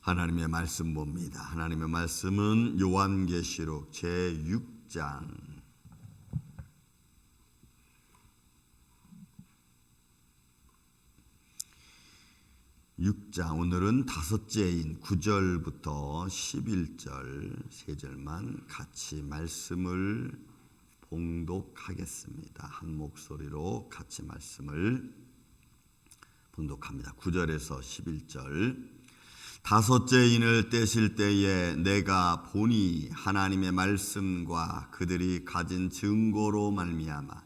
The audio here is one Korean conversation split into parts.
하나님의 말씀 봅니다. 하나님의 말씀은 요한계시록 제 6장 6장 오늘은 다섯째인 9절부터 11절 세 절만 같이 말씀을 봉독하겠습니다. 한 목소리로 같이 말씀을 봉독합니다. 9절에서 11절 다섯째 인을 떼실 때에 내가 보니 하나님의 말씀과 그들이 가진 증거로 말미암아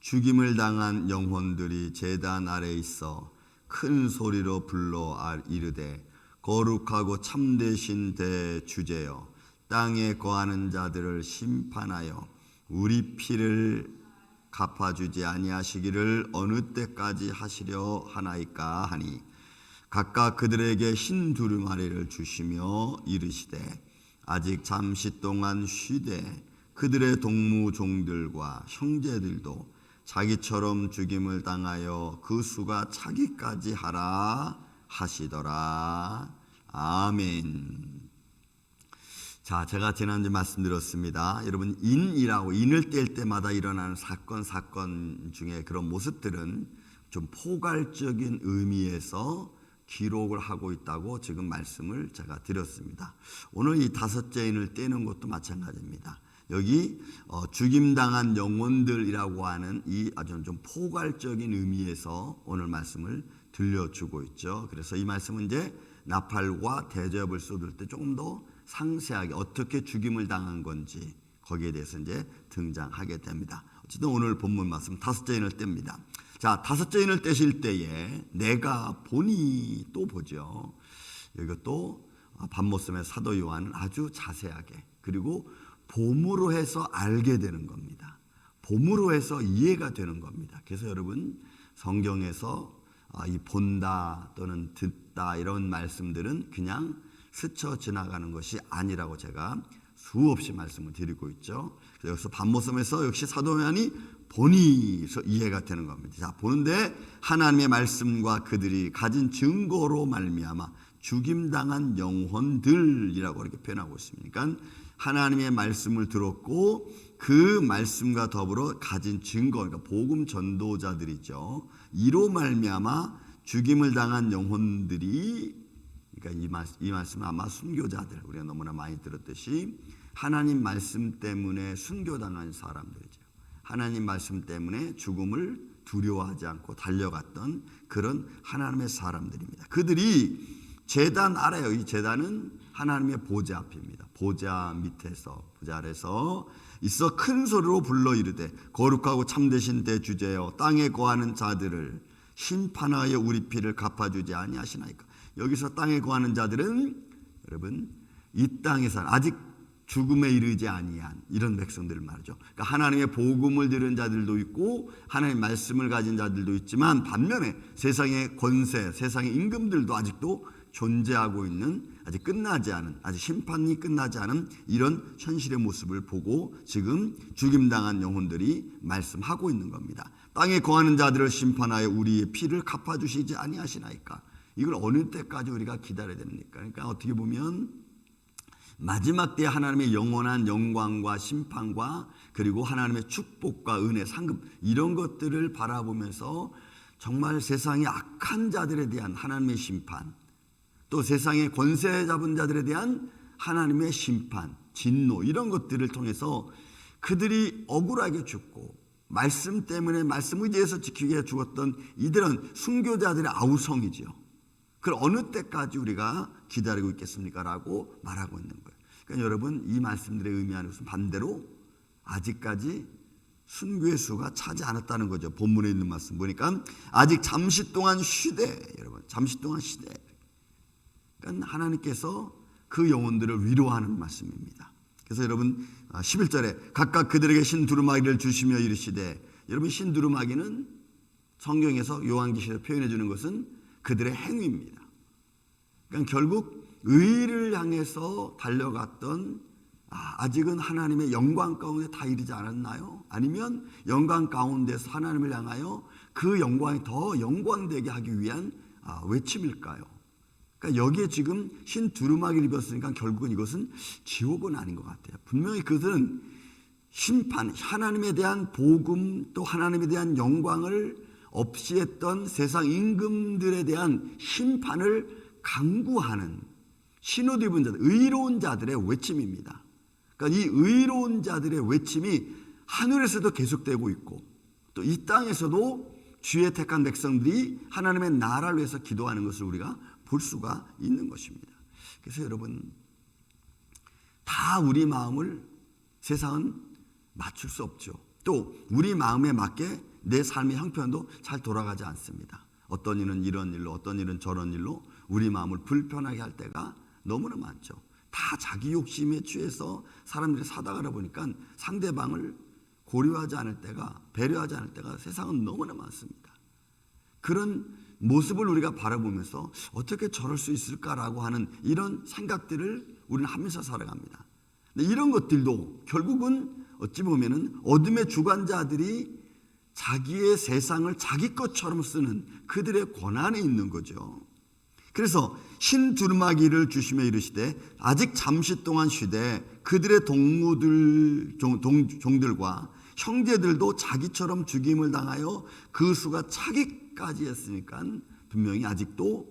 죽임을 당한 영혼들이 제단 아래 있어 큰 소리로 불러 이르되 거룩하고 참되신 대주제여 땅에 거하는 자들을 심판하여 우리 피를 갚아주지 아니하시기를 어느 때까지 하시려 하나이까 하니 각각 그들에게 흰 두루마리를 주시며 이르시되 아직 잠시 동안 쉬되 그들의 동무 종들과 형제들도 자기처럼 죽임을 당하여 그 수가 차기까지 하라 하시더라. 아멘. 자, 제가 지난주 말씀드렸습니다. 여러분 인이라고 인을 뗄 때마다 일어나는 사건 사건 중에 그런 모습들은 좀 포괄적인 의미에서 기록을 하고 있다고 지금 말씀을 제가 드렸습니다. 오늘 이 다섯째 인을 떼는 것도 마찬가지입니다. 여기 어, 죽임당한 영혼들이라고 하는 이 아주 좀 포괄적인 의미에서 오늘 말씀을 들려주고 있죠. 그래서 이 말씀은 이제 나팔과 대접을 쏟을 때 조금 더 상세하게 어떻게 죽임을 당한 건지 거기에 대해서 이제 등장하게 됩니다. 어쨌든 오늘 본문 말씀 다섯째 인을 뗍니다. 자, 다섯째 인을 떼실 때에 내가 보니 또 보죠. 이것도 반모섬의 사도 요한은 아주 자세하게 그리고 봄으로 해서 알게 되는 겁니다. 봄으로 해서 이해가 되는 겁니다. 그래서 여러분 성경에서 이 본다 또는 듣다 이런 말씀들은 그냥 스쳐 지나가는 것이 아니라고 제가 수없이 말씀을 드리고 있죠. 여기서 반모섬에서 역시 사도면이 보니 이해가 되는 겁니다. 자, 보는데 하나님의 말씀과 그들이 가진 증거로 말미암아 죽임 당한 영혼들이라고 이렇게 표현하고 있습니다. 그러니까 하나님의 말씀을 들었고 그 말씀과 더불어 가진 증거, 그러니까 복음 전도자들이죠. 이로 말미암아 죽임을 당한 영혼들이 그러니까 이, 말, 이 말씀은 아마 순교자들 우리가 너무나 많이 들었듯이 하나님 말씀 때문에 순교당한 사람들이죠. 하나님 말씀 때문에 죽음을 두려워하지 않고 달려갔던 그런 하나님의 사람들입니다. 그들이 재단 아래요. 이 재단은 하나님의 보좌 앞입니다. 보좌 밑에서 보좌 아래서 있어 큰 소리로 불러 이르되 거룩하고 참되신 대주제여 땅에 거하는 자들을 심판하여 우리 피를 갚아주지 아니하시나이까. 여기서 땅에 거하는 자들은 여러분 이 땅에서 아직 죽음에 이르지 아니한 이런 백성들을 말하죠. 그러니까 하나님의 복음을 들은 자들도 있고 하나님의 말씀을 가진 자들도 있지만 반면에 세상의 권세, 세상의 임금들도 아직도 존재하고 있는 아직 끝나지 않은 아직 심판이 끝나지 않은 이런 현실의 모습을 보고 지금 죽임당한 영혼들이 말씀하고 있는 겁니다. 땅에 거하는 자들을 심판하여 우리의 피를 갚아 주시지 아니하시나이까. 이걸 어느 때까지 우리가 기다려야 됩니까? 그러니까 어떻게 보면 마지막 때 하나님의 영원한 영광과 심판과 그리고 하나님의 축복과 은혜, 상급 이런 것들을 바라보면서 정말 세상의 악한 자들에 대한 하나님의 심판, 또 세상의 권세 잡은 자들에 대한 하나님의 심판, 진노 이런 것들을 통해서 그들이 억울하게 죽고 말씀 때문에 말씀 의지해서 위해 죽었던 이들은 순교자들의 아우성이지요. 그걸 어느 때까지 우리가 기다리고 있겠습니까? 라고 말하고 있는 거예요. 그러니까 여러분 이 말씀들의 의미하는 것은 반대로 아직까지 순교의 수가 차지 않았다는 거죠. 본문에 있는 말씀 보니까 아직 잠시 동안 쉬되 여러분 잠시 동안 쉬되 그러니까 하나님께서 그 영혼들을 위로하는 말씀입니다. 그래서 여러분 11절에 각각 그들에게 신 두루마기를 주시며 이르시되 여러분 신 두루마기는 성경에서 요한계시에서 표현해 주는 것은 그들의 행위입니다. 그러니까 결국 의를 향해서 달려갔던 아, 직은 하나님의 영광 가운데 다 이르지 않았나요? 아니면 영광 가운데서 하나님을 향하여 그 영광이 더 영광되게 하기 위한 아, 외침일까요? 그러니까 여기에 지금 흰 두루마기를 입었으니까 결국은 이것은 지옥은 아닌 것 같아요. 분명히 그들은 심판, 하나님에 대한 복음 또 하나님에 대한 영광을 없이 했던 세상 임금들에 대한 심판을 강구하는 신옷 입은 자들, 의로운 자들의 외침입니다. 그러니까 이 의로운 자들의 외침이 하늘에서도 계속되고 있고 또 이 땅에서도 주의 택한 백성들이 하나님의 나라를 위해서 기도하는 것을 우리가 볼 수가 있는 것입니다. 그래서 여러분 다 우리 마음을 세상은 맞출 수 없죠. 또 우리 마음에 맞게 내 삶의 형편도 잘 돌아가지 않습니다. 어떤 일은 이런 일로 어떤 일은 저런 일로 우리 마음을 불편하게 할 때가 너무나 많죠. 다 자기 욕심에 취해서 사람들이 사다가다 보니까 상대방을 고려하지 않을 때가 배려하지 않을 때가 세상은 너무나 많습니다. 그런 모습을 우리가 바라보면서 어떻게 저럴 수 있을까라고 하는 이런 생각들을 우리는 하면서 살아갑니다. 이런 것들도 결국은 어찌 보면은 어둠의 주관자들이 자기의 세상을 자기 것처럼 쓰는 그들의 권한에 있는 거죠. 그래서 흰 두루마기를 주시며 이르시되 아직 잠시 동안 쉬되 그들의 동무들 종, 동, 종들과 형제들도 자기처럼 죽임을 당하여 그 수가 차기까지 했으니까 분명히 아직도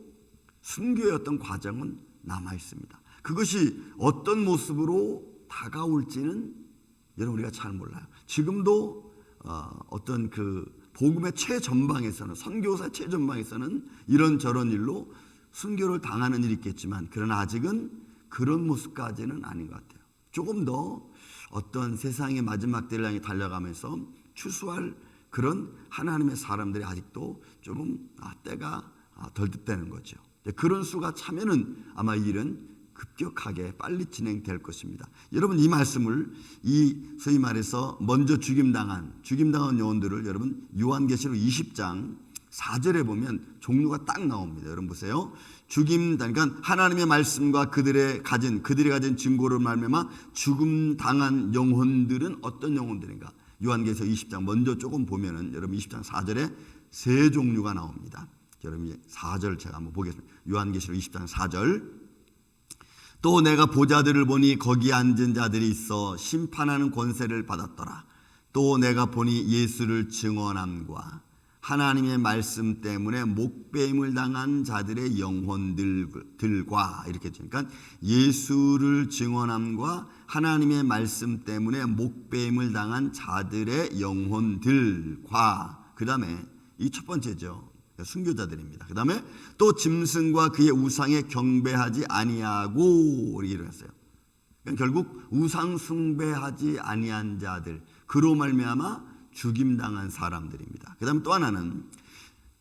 순교의 떤 과정은 남아 있습니다. 그것이 어떤 모습으로 다가올지는 여러분 우리가 잘 몰라요. 지금도 어, 어떤 그 복음의 최전방에서는 선교사 최전방에서는 이런 저런 일로 순교를 당하는 일이 있겠지만 그러나 아직은 그런 모습까지는 아닌 것 같아요. 조금 더 어떤 세상의 마지막 때를 향해 달려가면서 추수할 그런 하나님의 사람들이 아직도 조금 아, 때가 아, 덜 됐다는 거죠. 그런 수가 차면은 아마 이 일은 급격하게 빨리 진행될 것입니다. 여러분 이 말씀을 이 소위 말해서 먼저 죽임당한 죽임당한 영혼들을 여러분 요한계시록 20장 4절에 보면 종류가 딱 나옵니다. 여러분 보세요. 죽임 그러니까 하나님의 말씀과 그들의 가진 그들이 가진 증거를 말미암아 죽음 당한 영혼들은 어떤 영혼들인가? 요한계시록 20장 먼저 조금 보면은 여러분 20장 4절에 세 종류가 나옵니다. 여러분 4절 제가 한번 보겠습니다. 요한계시록 20장 4절 또 내가 보자들을 보니 거기 앉은 자들이 있어 심판하는 권세를 받았더라. 또 내가 보니 예수를 증언함과 하나님의 말씀 때문에 목배임을 당한 자들의 영혼들과 이렇게 그러니까 예수를 증언함과 하나님의 말씀 때문에 목배임을 당한 자들의 영혼들과 그다음에 이 첫 번째죠. 순교자들입니다. 그 다음에 또 짐승과 그의 우상에 경배하지 아니하고 이랬어요. 그러니까 결국 우상 숭배하지 아니한 자들 그로 말미암아 죽임 당한 사람들입니다. 그 다음에 또 하나는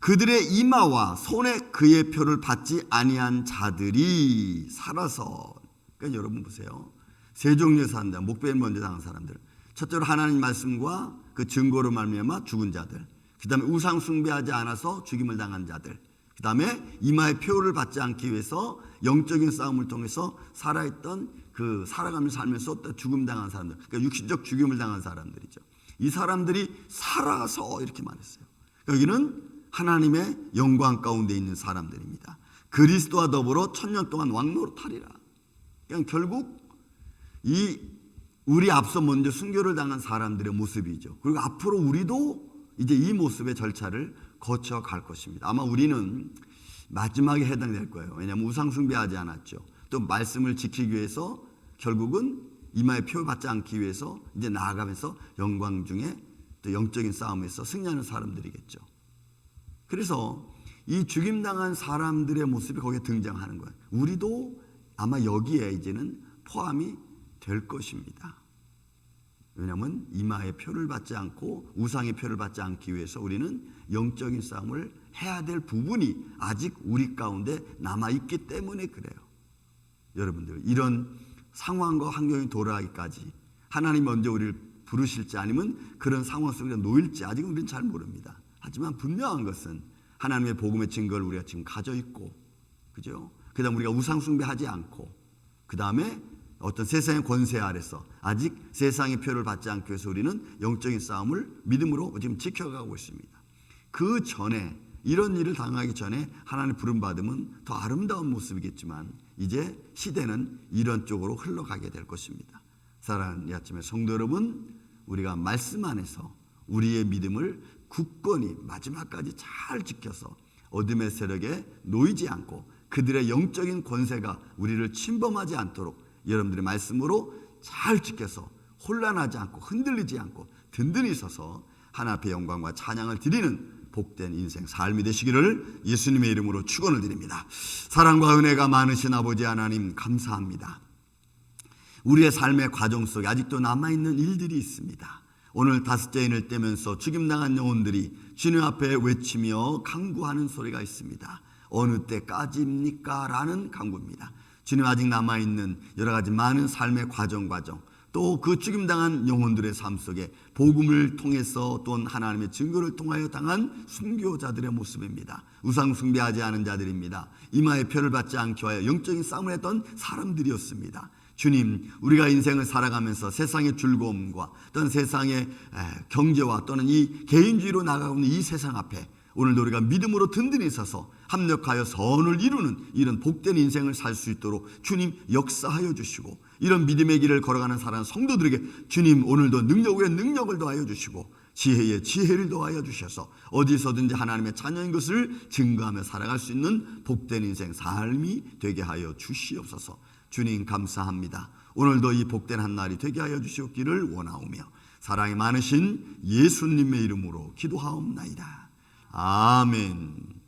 그들의 이마와 손에 그의 표를 받지 아니한 자들이 살아서 그러니까 여러분 보세요. 세 종류의 사람들, 목배를 먼저 당한 사람들. 첫째로 하나님 말씀과 그 증거로 말미암아 죽은 자들. 그 다음에 우상 숭배하지 않아서 죽임을 당한 자들. 그 다음에 이마의 표를 받지 않기 위해서 영적인 싸움을 통해서 살아있던 그 살아가면서 살면서 또 죽음 당한 사람들. 그러니까 육신적 죽임을 당한 사람들이죠. 이 사람들이 살아서 이렇게 말했어요. 여기는 하나님의 영광 가운데 있는 사람들입니다. 그리스도와 더불어 천년 동안 왕노릇하리라. 그냥 결국 이 우리 앞서 먼저 순교를 당한 사람들의 모습이죠. 그리고 앞으로 우리도 이제 이 모습의 절차를 거쳐 갈 것입니다. 아마 우리는 마지막에 해당될 거예요. 왜냐하면 우상숭배하지 않았죠. 또 말씀을 지키기 위해서 결국은 이마에 표 받지 않기 위해서 이제 나아가면서 영광 중에 또 영적인 싸움에서 승리하는 사람들이겠죠. 그래서 이 죽임당한 사람들의 모습이 거기에 등장하는 거예요. 우리도 아마 여기에 이제는 포함이 될 것입니다. 왜냐하면 이마의 표를 받지 않고 우상의 표를 받지 않기 위해서 우리는 영적인 싸움을 해야 될 부분이 아직 우리 가운데 남아 있기 때문에 그래요. 여러분들 이런 상황과 환경이 돌아가기까지 하나님 먼저 우리를 부르실지 아니면 그런 상황 속에 놓일지 아직은 우리는 잘 모릅니다. 하지만 분명한 것은 하나님의 복음의 증거를 우리가 지금 가져 있고, 그죠? 그 다음 우리가 우상 숭배하지 않고, 그 다음에 어떤 세상의 권세 아래서 아직 세상의 표를 받지 않기 위해서 우리는 영적인 싸움을 믿음으로 지금 지켜가고 있습니다. 그 전에 이런 일을 당하기 전에 하나님 부름 받으면 더 아름다운 모습이겠지만 이제 시대는 이런 쪽으로 흘러가게 될 것입니다. 사랑하는 이 아침에 성도 여러분, 우리가 말씀 안에서 우리의 믿음을 굳건히 마지막까지 잘 지켜서 어둠의 세력에 놓이지 않고 그들의 영적인 권세가 우리를 침범하지 않도록 여러분들의 말씀으로 잘 지켜서 혼란하지 않고 흔들리지 않고 든든히 서서 하나 앞에 영광과 찬양을 드리는 복된 인생 삶이 되시기를 예수님의 이름으로 축원을 드립니다. 사랑과 은혜가 많으신 아버지 하나님 감사합니다. 우리의 삶의 과정 속에 아직도 남아 있는 일들이 있습니다. 오늘 다섯째 인을 떼면서 죽임당한 영혼들이 주님 앞에 외치며 강구하는 소리가 있습니다. 어느 때까지입니까? 라는 강구입니다. 주님 아직 남아있는 여러 가지 많은 삶의 과정 과정 또 그 죽임당한 영혼들의 삶 속에 복음을 통해서 또 하나님의 증거를 통하여 당한 순교자들의 모습입니다. 우상 숭배하지 않은 자들입니다. 이마에 표를 받지 않게 하여 영적인 싸움을 했던 사람들이었습니다. 주님, 우리가 인생을 살아가면서 세상의 즐거움과 또는 세상의 경제와 또는 이 개인주의로 나가고 있는 이 세상 앞에 오늘도 우리가 믿음으로 든든히 서서 합력하여 선을 이루는 이런 복된 인생을 살 수 있도록 주님 역사하여 주시고 이런 믿음의 길을 걸어가는 사랑 성도들에게 주님 오늘도 능력 위에 능력을 더하여 주시고 지혜에 지혜를 더하여 주셔서 어디서든지 하나님의 자녀인 것을 증거하며 살아갈 수 있는 복된 인생 삶이 되게 하여 주시옵소서. 주님 감사합니다. 오늘도 이 복된 한 날이 되게 하여 주시옵기를 원하오며 사랑이 많으신 예수님의 이름으로 기도하옵나이다. 아멘.